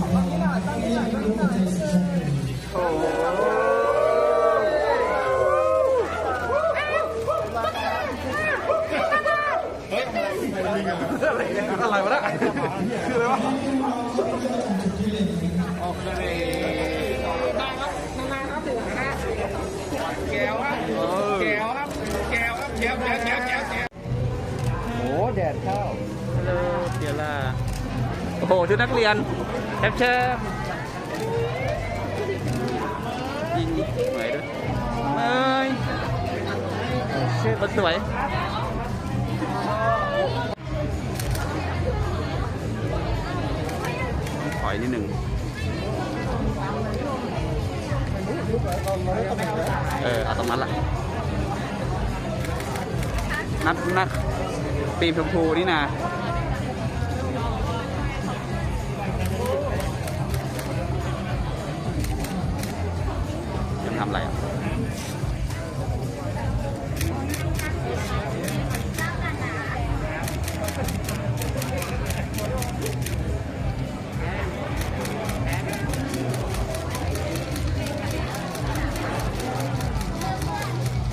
โอ้อะไรวะเนี่ยคืออะไรวะโอเคแก้วครับแก้วครับแก้วครับแก้วแก้วแก้วแก้วแก้วโอ้แดดเข้าฮัลโหลเดียร่า โอ้โหชุดนักเรียนแคปเชอร์ยิงสวยด้วยเอ้ยชื่อมันสวยถอยนิดหนึ่งเออเอาตรงนั้นละนัดนัดปีมชมพูนี่นะ ทำอะไรอะ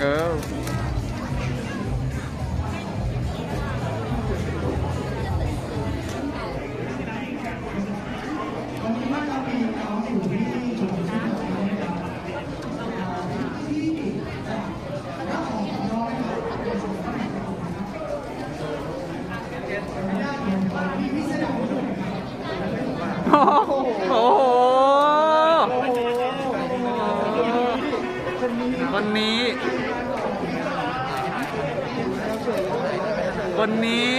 เออ โอ้โหโอ้โหคนนี้ คนนี้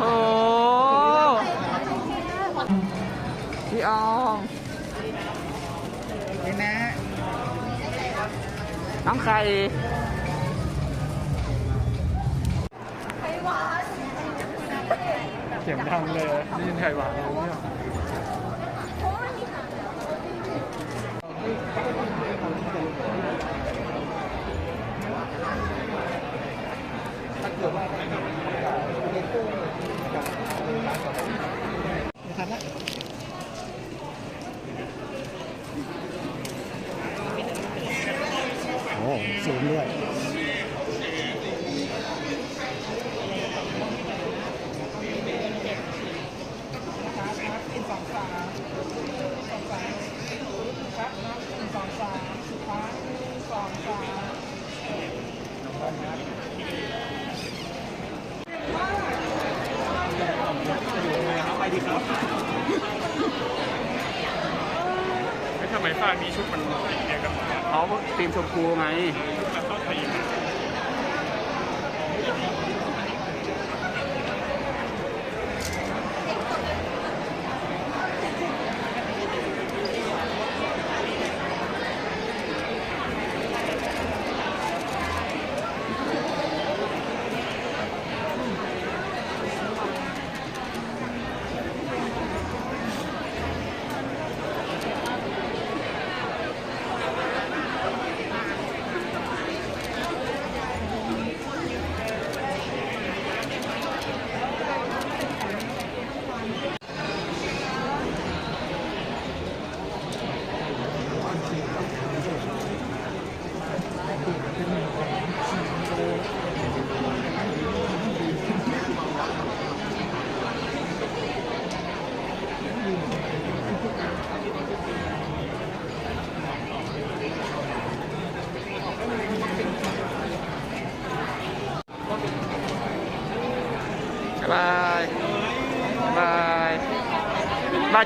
โอ้พี่อองนี่นะน้องใคร สียงดังเลยได้ยินไทยหวานเลยเนี่ยโอ้สูงด้วย ไม่ทำไมฝ้านี้ชุดมันเดียวกันเขาทีมชมพูไงมันเ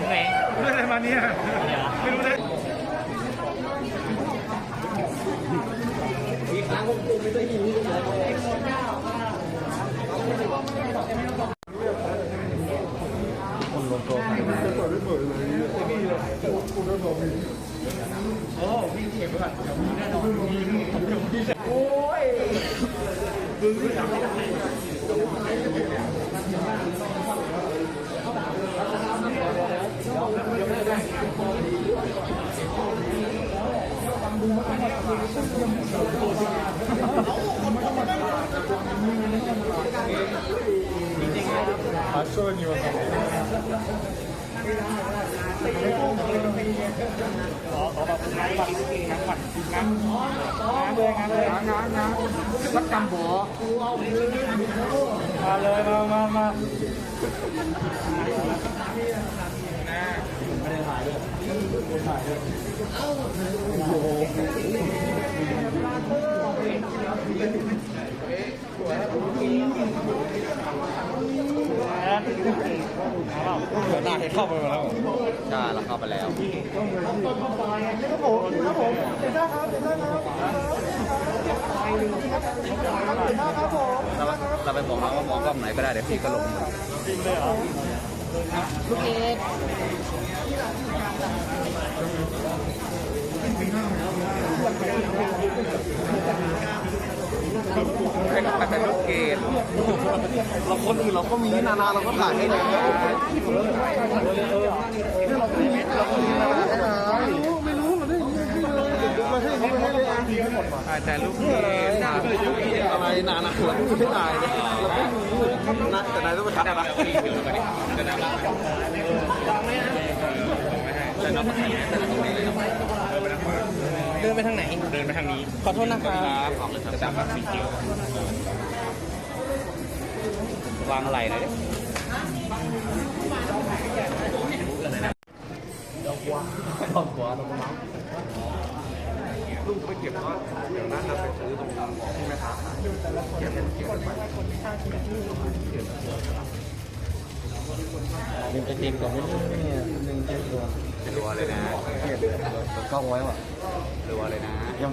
ใช่ไหมเรื่องอะไรมาเนี่ยไม่รู้เลยคนลงตัวไหนโอ้พี่เก็บไว้ก่อนเดี๋ยวมีแน่นอนโอ้ย โหคนลงตัวจะเปิดไม่เปิดเลย หน้าให้เข้าไปแล้วใช่เราเข้าไปแล้วครับผมครับผมเห็นได้ครับเห็นได้ครับเห็นได้ครับผมเราเราไปบอกเขาว่ามองกล้องไหนก็ได้เดี๋ยวพี่ก็ลงลูกเอ กให้ไปเป็นลูกเกดเราคนอื่นเราก็มีนานาเราก็ถ่ายให้แล้วไม่รู้เราได้มาให้มาให้เลยถ่ายแต่ลูกเกดอะไรนานาหลังไม่ตายเราไม่รู้นะแต่นายต้องไปทักนะ นับถ่ายแต่ตรงนี้เลยนะเดินไปทางไหน เดินไปทางนี้ขอโทษนะครับครับออกเลยจะจับแบบสีเขียววางอะไรเลยดอกหัวดอกม้าลูกไปเก็บก็เดี๋ยวนั้นเราไปซื้อตรงที่แม่ค้าขายเก็บเก็บไปเป็นจะติดก่อนไม่รู้เนี่หนึ่งเจ็ดตัว รัวเลยนะกล้องไว้ว่ะรัวเลยนะ ยัง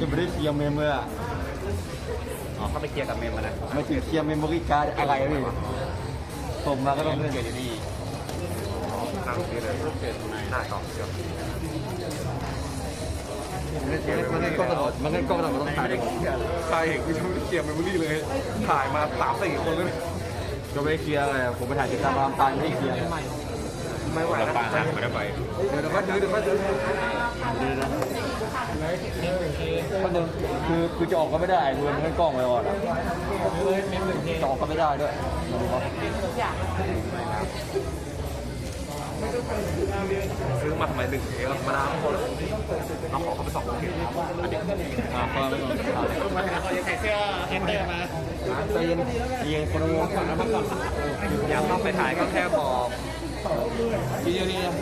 ยังไม่ได้เคลียร์เมมเลยอะอ๋อเข้าไปเคลียร์กับเมมมานะไม่ถึงเคลียร์เมมโมรี่การ์ดอะไรพี่ผมมาก็ต้องเมเล่นเกิดอยู่นี่ตั้งที่เลยเกิดตรงไหนได้ก่อนเดี๋ยวมันเล่นกล้องตลอดมันเล่นกล้องตลอดมันต้องถ่ายใช่คือไม่ได้เคลียร์เมมโมรี่เลย ถ่ายมาสามสี่คนเลยจะไม่ได้เคลียร์อะไรผมไปถ่ายติดตามรามตาไม่ได้เคลียร์ ไม่ไหวแล้วปาหักไม่ได้ไปเดี๋ยวเดี๋ยวก็ซื้อเดี๋ยวก็ซื้อก็เดินคือคือจะออกก็ไม่ได้เงินมันกล้องไว้ก่อนจะออกก็ไม่ได้ด้วยซื้อมาทำไมหนึ่งเอธรรมดาพอแล้วเอาของเขาไปสองเข็มอันนี้อ่าพอไม่ต้องถามเลยใส่เสื้อเฮนเดอร์มาใจเย็นใจเย็นคนละวงก่อนนะมันก่อนอยากเข้าไปถ่ายก็แค่บอก ทีเดียวนี้นะ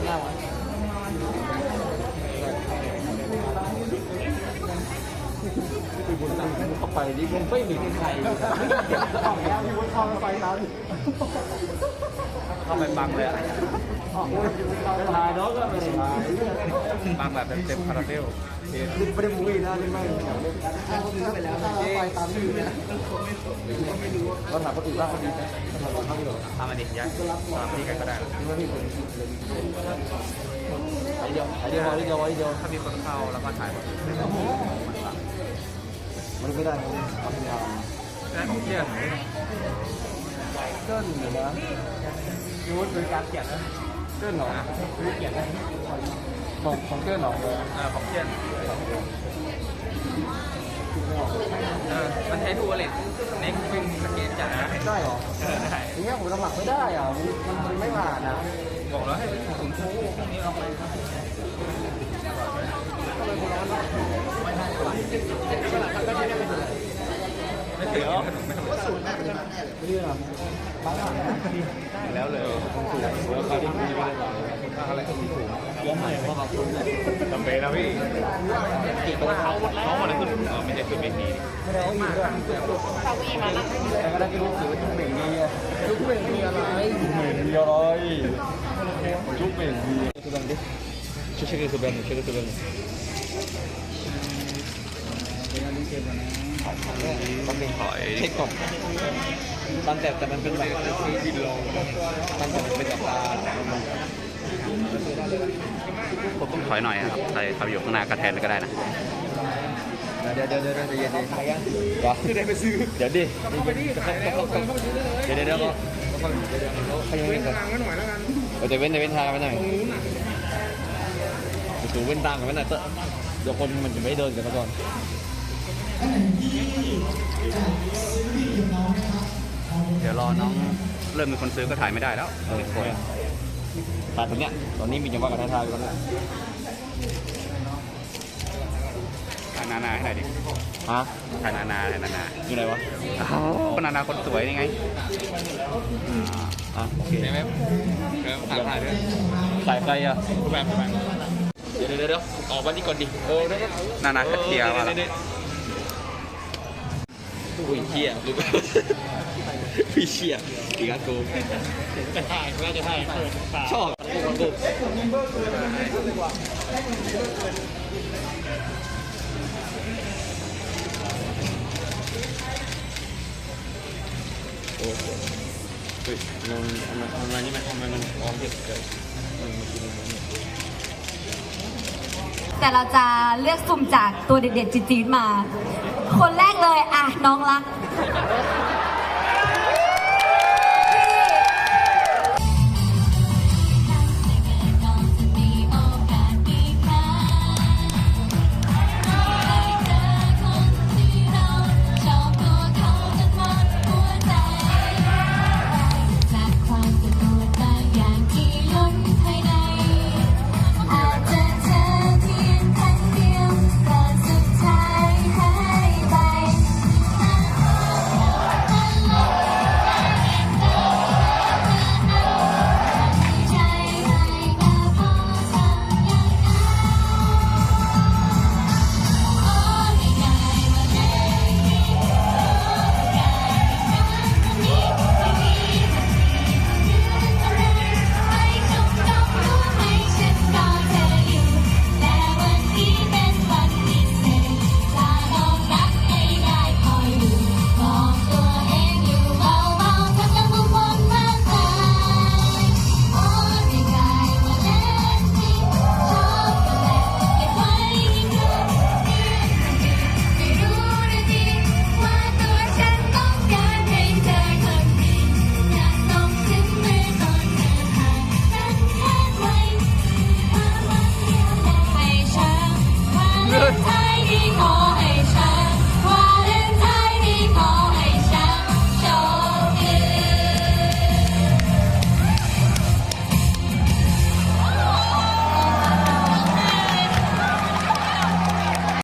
เข้าไปนี่คงไม่มีใครเข้าแล้วอยู่บนคอไฟนั้นเข้าไปบังเลยอะถ่ายน้องก็ไม่ได้ถ่ายบังแบบเต็มคาราเบลนี่ไม่ได้มุ้ยนะนี่ไม่ไปแล้วไปตามที่อนะเราถามคนอื่นบ้างคนดีไหมถามคน อื่นบ้างทำมาดิยัดตามที่กันก็ได้นี่ว่าพี่คนไอเดียวไอเดียวไอเดียวไอเดียวถ้ามีคนเข้าแล้วก็ถ่ายหมดมันไม่ได้ทำงานนั่ของเที่ยงเกินอยู่นะยูทเป็นการเขียนนะเกินหนอคือเขียนนะของของเกินหนอเลยเออของเที่ยงเออ มันใช้ทูวอลเล็ตเน็กเป็นสเกตจ่ายนะได้หรอเออได้อย่างเงี้ยผมสมัครไม่ได้อะมันมันไม่ผ่านอะบอกแล้วให้เป็นศูนย์ทูพวกนี้เอาไปไม่เสียไม่ทำไม่ได้หรอบ้านอะแล้วเลยต้องถูกแล้วก็ที่มีอะไรที่ถูกเยอะใหม่เพราะเขาคุ้นเลยจำเป็นนะพี่ แต่ก็ได้ที่รู้สึกจุกเหม่งมีอะทุกเหม่งมีอะไรทุกเหม่งมีอะไรทุกเหม่งมีคือบังดิชื่อชื่อคือเบนชื่อคือเบนเป็นอันนี้เป็นถอยเช็คก่อนมันแต่แต่มันเป็นแบบวิดีโอมันแต่มันเป็นแบบตาผมถอยหน่อยครับใครใครอยู่ข้างหน้ากระแทนก็ได้นะ เดี๋ยวเดี๋ยวเดี๋ยวเดี๋ยวเดี๋ย็นดิก็ได้ไปซื้อ เดี๋ยวดิเดี๋ยวเดี๋ยวเดี๋ยวเขายังเว้นก่อนเดี๋ยวเว้นเดี๋ยวเว้นทางไปหน่อยถูเว้นตามกันไว้หน่อยเถอะเดี๋ยวคนมันจะไม่เดินกันมาก่อนเดี๋ยวรอน้องเริ่มมีคนซื้อก็ถ่ายไม่ได้แล้วเออคนถ่ายตรงเนี้ยตอนนี้มีจังหวะการถ่ายกันแล้ว ถ่ายนานาให้หน่อยดิฮะถ่ายนานาถ่ายนานาอยู่ไหนวะคนนานาคนสวยนี่ไงอะโอเคใช่ไหมถ่ายถ่ายด้วยถ่ายใครอะแบบแบบเดี๋ยวเดี๋ยวเดี๋ยวออกมานี่ก่อนดิเออเดี๋ยวนานาคัดเทียร์มาแล้วอุ้ยเชี่ยลูกพี่เชี่ยอีกแล้วกูจะถ่ายว่าจะถ่ายเปิดปากชอบกู เฮ้ยมันมันมันนี่มันทำไมมันพร้อมเยอะเกินมันมันกินมันเนี่ยแต่เราจะเลือกสุ่มจากตัวเด็ดๆจี๊ดๆมา คนแรกเลยอะน้องรัก